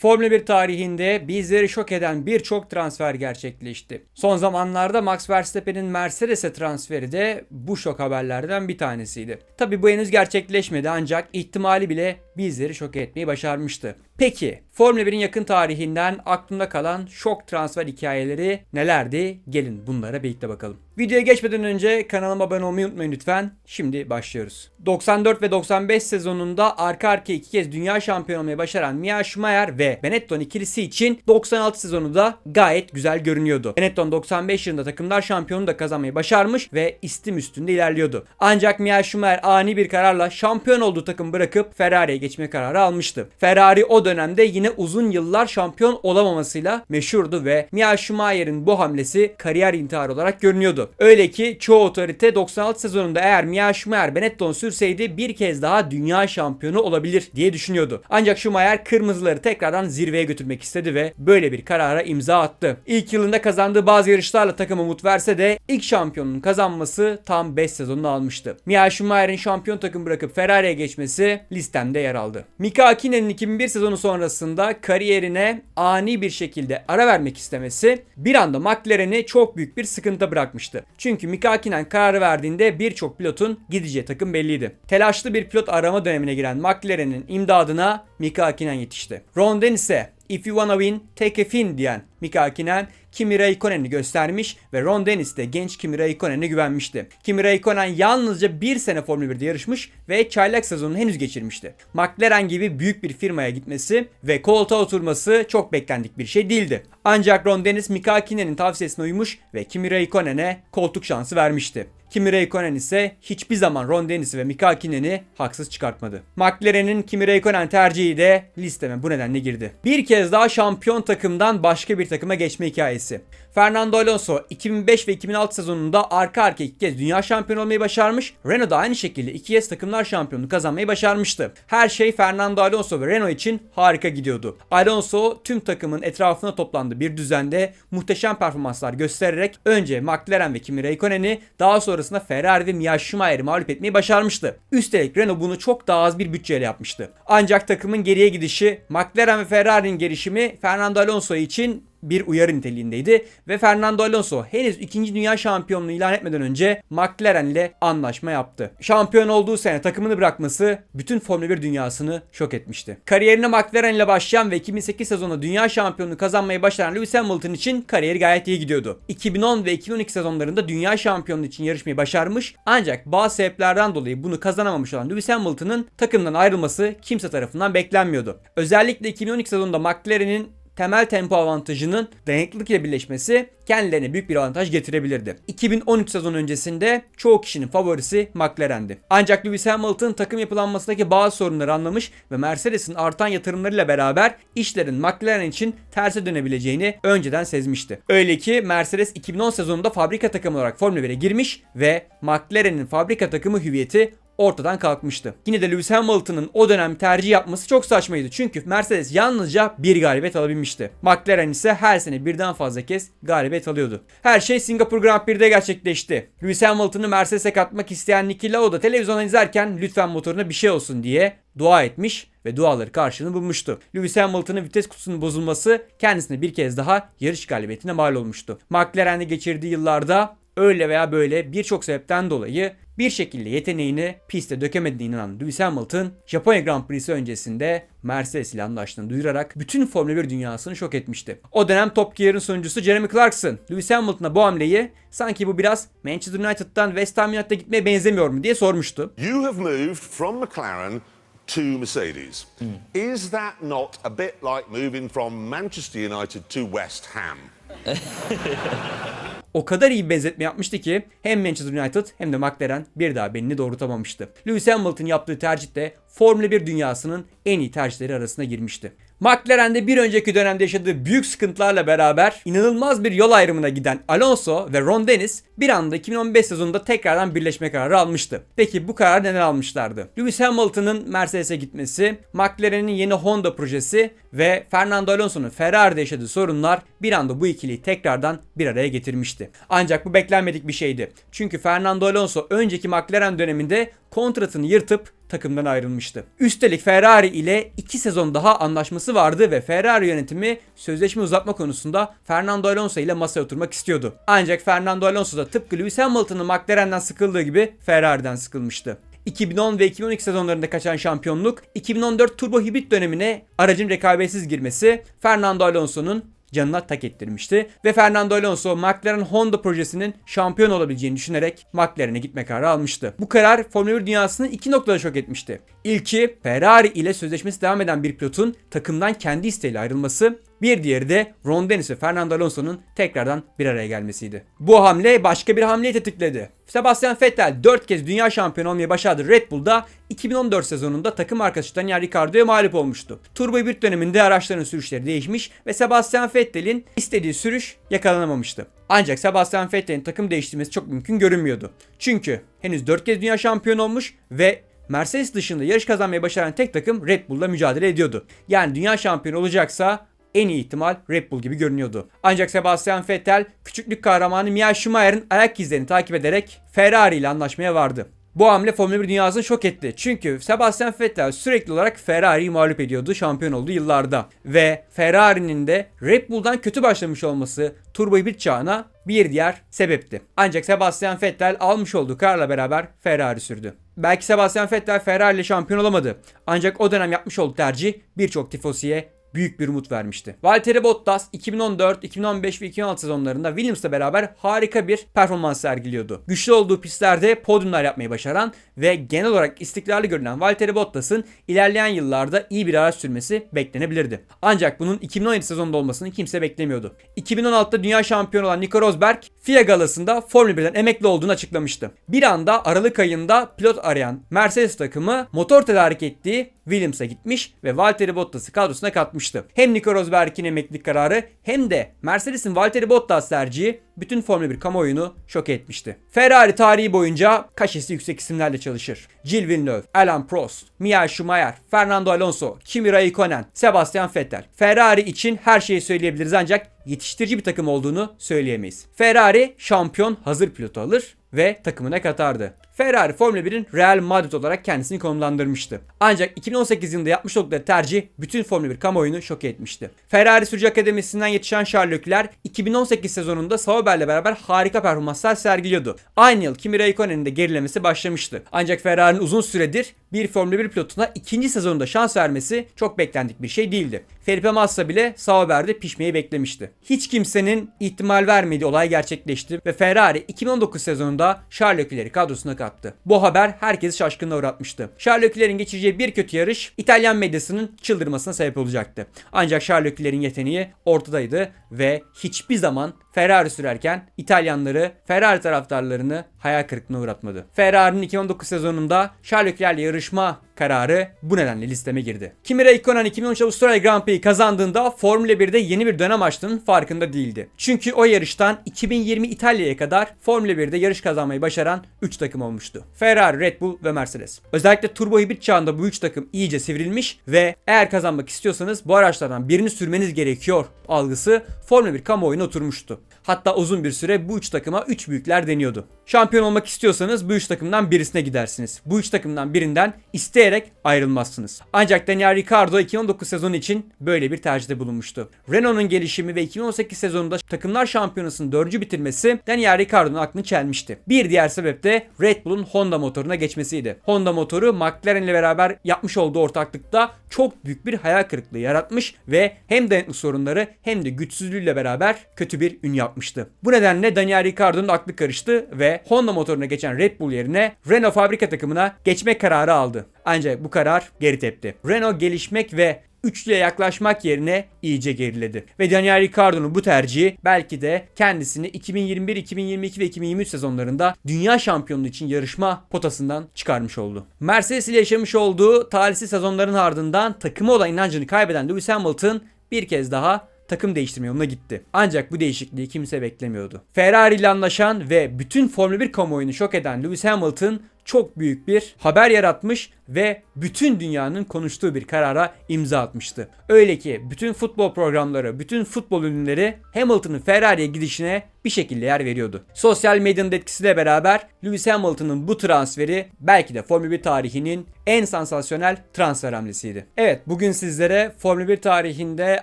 Formula 1 tarihinde bizleri şok eden birçok transfer gerçekleşti. Son zamanlarda Max Verstappen'in Mercedes'e transferi de bu şok haberlerden bir tanesiydi. Tabi bu henüz gerçekleşmedi ancak ihtimali bile bizleri şok etmeyi başarmıştı. Peki Formula 1'in yakın tarihinden aklında kalan şok transfer hikayeleri nelerdi? Gelin bunlara birlikte bakalım. Videoya geçmeden önce kanalıma abone olmayı unutmayın lütfen. Şimdi başlıyoruz. 94 ve 95 sezonunda arka arkaya iki kez dünya şampiyonu olmayı başaran Mia Schumacher ve Benetton ikilisi için 96 sezonu da gayet güzel görünüyordu. Benetton 95 yılında takımlar şampiyonu da kazanmayı başarmış ve istim üstünde ilerliyordu. Ancak Mia Schumacher ani bir kararla şampiyon olduğu takım bırakıp Ferrari'ye geçme kararı almıştı. Ferrari o dönemde yine uzun yıllar şampiyon olamamasıyla meşhurdu ve Mia Schumacher'in bu hamlesi kariyer intiharı olarak görünüyordu. Öyle ki çoğu otorite 96 sezonunda eğer Mia Schumacher Benetton sürseydi bir kez daha dünya şampiyonu olabilir diye düşünüyordu. Ancak Schumacher kırmızıları tekrardan zirveye götürmek istedi ve böyle bir karara imza attı. İlk yılında kazandığı bazı yarışlarla takım umut verse de ilk şampiyonun kazanması tam 5 sezonunu almıştı. Mia Schumacher'in şampiyon takım bırakıp Ferrari'ye geçmesi listemde yer aldı. Mika Hakinen'in 2001 sezonu sonrasında kariyerine ani bir şekilde ara vermek istemesi bir anda McLaren'i çok büyük bir sıkıntı bırakmıştı. Çünkü Mika Hakkinen kararı verdiğinde birçok pilotun gideceği takım belliydi. Telaşlı bir pilot arama dönemine giren McLaren'in imdadına Mika Hakkinen yetişti. Ron Dennis'e If you wanna win, take a fin diyen Mika Hakkinen Kimi Raikkonen'i göstermiş ve Ron Dennis de genç Kimi Raikkonen'e güvenmişti. Kimi Raikkonen yalnızca bir sene Formula 1'de yarışmış ve çaylak sezonunu henüz geçirmişti. McLaren gibi büyük bir firmaya gitmesi ve koltuğa oturması çok beklendik bir şey değildi. Ancak Ron Dennis Mika Hakkinen'in tavsiyesine uymuş ve Kimi Raikkonen'e koltuk şansı vermişti. Kimi Raikkonen ise hiçbir zaman Ron Dennis'i ve Mika Hakkinen'i haksız çıkartmadı. McLaren'in Kimi Raikkonen tercihi de listeme bu nedenle girdi. Bir kez daha şampiyon takımdan başka bir takıma geçme hikayesi. Fernando Alonso 2005 ve 2006 sezonunda arka arkaya iki kez dünya şampiyonu olmayı başarmış. Renault da aynı şekilde iki kez takımlar şampiyonluğu kazanmayı başarmıştı. Her şey Fernando Alonso ve Renault için harika gidiyordu. Alonso tüm takımın etrafına toplandığı bir düzende muhteşem performanslar göstererek önce McLaren ve Kimi Raikkonen'i daha sonrasında Ferrari ve Mia Schumacher'i mağlup etmeyi başarmıştı. Üstelik Renault bunu çok daha az bir bütçeyle yapmıştı. Ancak takımın geriye gidişi McLaren ve Ferrari'nin gelişimi Fernando Alonso için bir uyarı niteliğindeydi ve Fernando Alonso henüz 2. Dünya Şampiyonluğu ilan etmeden önce McLaren ile anlaşma yaptı. Şampiyon olduğu sene takımını bırakması bütün Formula 1 dünyasını şok etmişti. Kariyerine McLaren ile başlayan ve 2008 sezonunda Dünya Şampiyonluğu kazanmayı başaran Lewis Hamilton için kariyeri gayet iyi gidiyordu. 2010 ve 2012 sezonlarında Dünya Şampiyonluğu için yarışmayı başarmış ancak bazı sebeplerden dolayı bunu kazanamamış olan Lewis Hamilton'ın takımdan ayrılması kimse tarafından beklenmiyordu. Özellikle 2012 sezonunda McLaren'in temel tempo avantajının dayanıklılık ile birleşmesi kendilerine büyük bir avantaj getirebilirdi. 2013 sezon öncesinde çoğu kişinin favorisi McLaren'di. Ancak Lewis Hamilton takım yapılanmasındaki bazı sorunları anlamış ve Mercedes'in artan yatırımlarıyla beraber işlerin McLaren için terse dönebileceğini önceden sezmişti. Öyle ki Mercedes 2010 sezonunda fabrika takımı olarak Formula 1'e girmiş ve McLaren'in fabrika takımı hüviyeti ortadan kalkmıştı. Yine de Lewis Hamilton'ın o dönem tercih yapması çok saçmaydı. Çünkü Mercedes yalnızca bir galibiyet alabilmişti. McLaren ise her sene birden fazla kez galibiyet alıyordu. Her şey Singapur Grand Prix'de gerçekleşti. Lewis Hamilton'ı Mercedes'e katmak isteyen Niki Lauda televizyondan izlerken lütfen motoruna bir şey olsun diye dua etmiş ve duaları karşılığını bulmuştu. Lewis Hamilton'ın vites kutusunun bozulması kendisine bir kez daha yarış galibiyetine mal olmuştu. McLaren'de geçirdiği yıllarda öyle veya böyle birçok sebepten dolayı bir şekilde yeteneğini piste dökemediğine inanan Lewis Hamilton, Japonya Grand Prix'si öncesinde Mercedes ile anlaştığını duyurarak bütün Formula 1 dünyasını şok etmişti. O dönem Top Gear'ın sunucusu Jeremy Clarkson, Lewis Hamilton'a bu hamleyi sanki bu biraz Manchester United'dan West Ham United'a gitmeye benzemiyor mu diye sormuştu. You have moved from McLaren to Mercedes. Is that not a bit like moving from Manchester United to West Ham? O kadar iyi bir benzetme yapmıştı ki hem Manchester United hem de McLaren bir daha belini doğrultamamıştı. Lewis Hamilton yaptığı tercih de Formula 1 dünyasının en iyi tercihleri arasına girmişti. McLaren'de bir önceki dönemde yaşadığı büyük sıkıntılarla beraber inanılmaz bir yol ayrımına giden Alonso ve Ron Dennis bir anda 2015 sezonunda tekrardan birleşme kararı almıştı. Peki bu karar neden almışlardı? Lewis Hamilton'ın Mercedes'e gitmesi, McLaren'in yeni Honda projesi ve Fernando Alonso'nun Ferrari'de yaşadığı sorunlar bir anda bu ikiliyi tekrardan bir araya getirmişti. Ancak bu beklenmedik bir şeydi. Çünkü Fernando Alonso önceki McLaren döneminde kontratını yırtıp takımdan ayrılmıştı. Üstelik Ferrari ile 2 sezon daha anlaşması vardı ve Ferrari yönetimi sözleşme uzatma konusunda Fernando Alonso ile masaya oturmak istiyordu. Ancak Fernando Alonso da tıpkı Lewis Hamilton'ın McLaren'den sıkıldığı gibi Ferrari'den sıkılmıştı. 2010 ve 2012 sezonlarında kaçan şampiyonluk, 2014 turbo hibrit dönemine aracın rekabetsiz girmesi Fernando Alonso'nun canına tak ettirmişti. Ve Fernando Alonso McLaren Honda projesinin şampiyon olabileceğini düşünerek McLaren'e gitme kararı almıştı. Bu karar Formula 1 dünyasını iki noktada şok etmişti. İlki Ferrari ile sözleşmesi devam eden bir pilotun takımdan kendi isteğiyle ayrılması. Bir diğeri de Ron Dennis ve Fernando Alonso'nun tekrardan bir araya gelmesiydi. Bu hamle başka bir hamleyi tetikledi. Sebastian Vettel 4 kez dünya şampiyonu olmayı başardı Red Bull'da 2014 sezonunda takım arkadaşı Daniel Ricciardo'ya mağlup olmuştu. Turbo hibrit döneminde araçların sürüşleri değişmiş ve Sebastian Vettel'in istediği sürüş yakalanamamıştı. Ancak Sebastian Vettel'in takım değiştirmesi çok mümkün görünmüyordu. Çünkü henüz 4 kez dünya şampiyonu olmuş ve Mercedes dışında yarış kazanmayı başaran tek takım Red Bull'la mücadele ediyordu. Yani dünya şampiyonu olacaksa en iyi ihtimal Red Bull gibi görünüyordu. Ancak Sebastian Vettel küçüklük kahramanı Michael Schumacher'in ayak izlerini takip ederek Ferrari ile anlaşmaya vardı. Bu hamle Formula 1 dünyasını şok etti. Çünkü Sebastian Vettel sürekli olarak Ferrari'yi mağlup ediyordu şampiyon olduğu yıllarda. Ve Ferrari'nin de Red Bull'dan kötü başlamış olması turbo hibrit çağına bir diğer sebepti. Ancak Sebastian Vettel almış olduğu kararla beraber Ferrari sürdü. Belki Sebastian Vettel Ferrari ile şampiyon olamadı. Ancak o dönem yapmış olduğu tercih birçok tifosiye büyük bir umut vermişti. Valtteri Bottas 2014, 2015 ve 2016 sezonlarında Williams'la beraber harika bir performans sergiliyordu. Güçlü olduğu pistlerde podyumlar yapmayı başaran ve genel olarak istikrarlı görünen Valtteri Bottas'ın ilerleyen yıllarda iyi bir araç sürmesi beklenebilirdi. Ancak bunun 2017 sezonunda olmasını kimse beklemiyordu. 2016'da dünya şampiyonu olan Nico Rosberg FIA galasında Formula 1'den emekli olduğunu açıklamıştı. Bir anda Aralık ayında pilot arayan Mercedes takımı motor tedarik ettiği Williams'a gitmiş ve Valtteri Bottas'ı kadrosuna katmıştı. Hem Nico Rosberg'in emeklilik kararı hem de Mercedes'in Valtteri Bottas tercihi bütün Formula 1 kamuoyunu şok etmişti. Ferrari tarihi boyunca kaşesi yüksek isimlerle çalışır. Gilles Villeneuve, Alain Prost, Michael Schumacher, Fernando Alonso, Kimi Raikkonen, Sebastian Vettel. Ferrari için her şeyi söyleyebiliriz ancak yetiştirici bir takım olduğunu söyleyemeyiz. Ferrari şampiyon hazır pilotu alır ve takımına katardı. Ferrari Formula 1'in Real Madrid olarak kendisini konumlandırmıştı. Ancak 2018 yılında yapmış oldukları tercih bütün Formula 1 kamuoyunu şok etmişti. Ferrari Sürücü Akademisi'nden yetişen Charles Leclerc 2018 sezonunda Sauber'le beraber harika performanslar sergiliyordu. Aynı yıl Kimi Raikkonen'in de gerilemesi başlamıştı. Ancak Ferrari'nin uzun süredir bir Formula 1 pilotuna ikinci sezonunda şans vermesi çok beklendik bir şey değildi. Felipe Massa bile Sauber'de pişmeyi beklemişti. Hiç kimsenin ihtimal vermediği olay gerçekleşti ve Ferrari 2019 sezonunda Charles Leclerc'i kadrosuna kattı. Bu haber herkesi şaşkınlığa uğratmıştı. Charles Leclerc'in geçireceği bir kötü yarış İtalyan medyasının çıldırmasına sebep olacaktı. Ancak Charles Leclerc'in yeteneği ortadaydı ve hiçbir zaman Ferrari sürerken İtalyanları, Ferrari taraftarlarını hayal kırıklığına uğratmadı. Ferrari'nin 2019 sezonunda Charles Leclerc'le yarışma kararı bu nedenle listeme girdi. Kimi Raikkonen 2013 Avustralya Grand Prix'yi kazandığında Formula 1'de yeni bir dönem açtığının farkında değildi. Çünkü o yarıştan 2020 İtalya'ya kadar Formula 1'de yarış kazanmayı başaran 3 takım olmuştu. Ferrari, Red Bull ve Mercedes. Özellikle turbo hibrit çağında bu 3 takım iyice sivrilmiş ve eğer kazanmak istiyorsanız bu araçlardan birini sürmeniz gerekiyor algısı Formula 1 kamuoyuna oturmuştu. Hatta uzun bir süre bu üç takıma 3 büyükler deniyordu. Şampiyon olmak istiyorsanız bu üç takımdan birisine gidersiniz. Bu üç takımdan birinden isteyerek ayrılmazsınız. Ancak Daniel Ricciardo 2019 sezonu için böyle bir tercihte bulunmuştu. Renault'un gelişimi ve 2018 sezonunda takımlar şampiyonasını dördüncü bitirmesi Daniel Ricciardo'nun aklını çelmişti. Bir diğer sebep de Red Bull'un Honda motoruna geçmesiydi. Honda motoru McLaren ile beraber yapmış olduğu ortaklıkta çok büyük bir hayal kırıklığı yaratmış ve hem dayanıklı sorunları hem de güçsüzlüğüyle beraber kötü bir ün yapmıştı. Bu nedenle Daniel Ricciardo'nun aklı karıştı ve Honda motoruna geçen Red Bull yerine Renault fabrika takımına geçme kararı aldı. Ancak bu karar geri tepti. Renault gelişmek ve üçlüye yaklaşmak yerine iyice geriledi. Ve Daniel Ricciardo'nun bu tercihi belki de kendisini 2021, 2022 ve 2023 sezonlarında dünya şampiyonluğu için yarışma potasından çıkarmış oldu. Mercedes ile yaşamış olduğu talihsiz sezonların ardından takımı olan inancını kaybeden Lewis Hamilton bir kez daha takım değiştirme yoluna gitti. Ancak bu değişikliği kimse beklemiyordu. Ferrari ile anlaşan ve bütün Formula 1 kamuoyunu şok eden Lewis Hamilton çok büyük bir haber yaratmış ve bütün dünyanın konuştuğu bir karara imza atmıştı. Öyle ki bütün futbol programları, bütün futbol ürünleri Hamilton'ın Ferrari'ye gidişine bir şekilde yer veriyordu. Sosyal medyanın etkisiyle beraber Lewis Hamilton'ın bu transferi belki de Formula 1 tarihinin en sansasyonel transfer hamlesiydi. Evet bugün sizlere Formula 1 tarihinde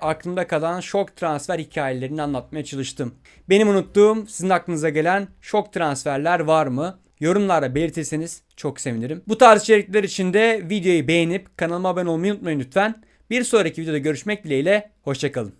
aklımda kalan şok transfer hikayelerini anlatmaya çalıştım. Benim unuttuğum sizin aklınıza gelen şok transferler var mı? Yorumlarda belirtirseniz çok sevinirim. Bu tarz içerikler için de videoyu beğenip kanalıma abone olmayı unutmayın lütfen. Bir sonraki videoda görüşmek dileğiyle. Hoşçakalın.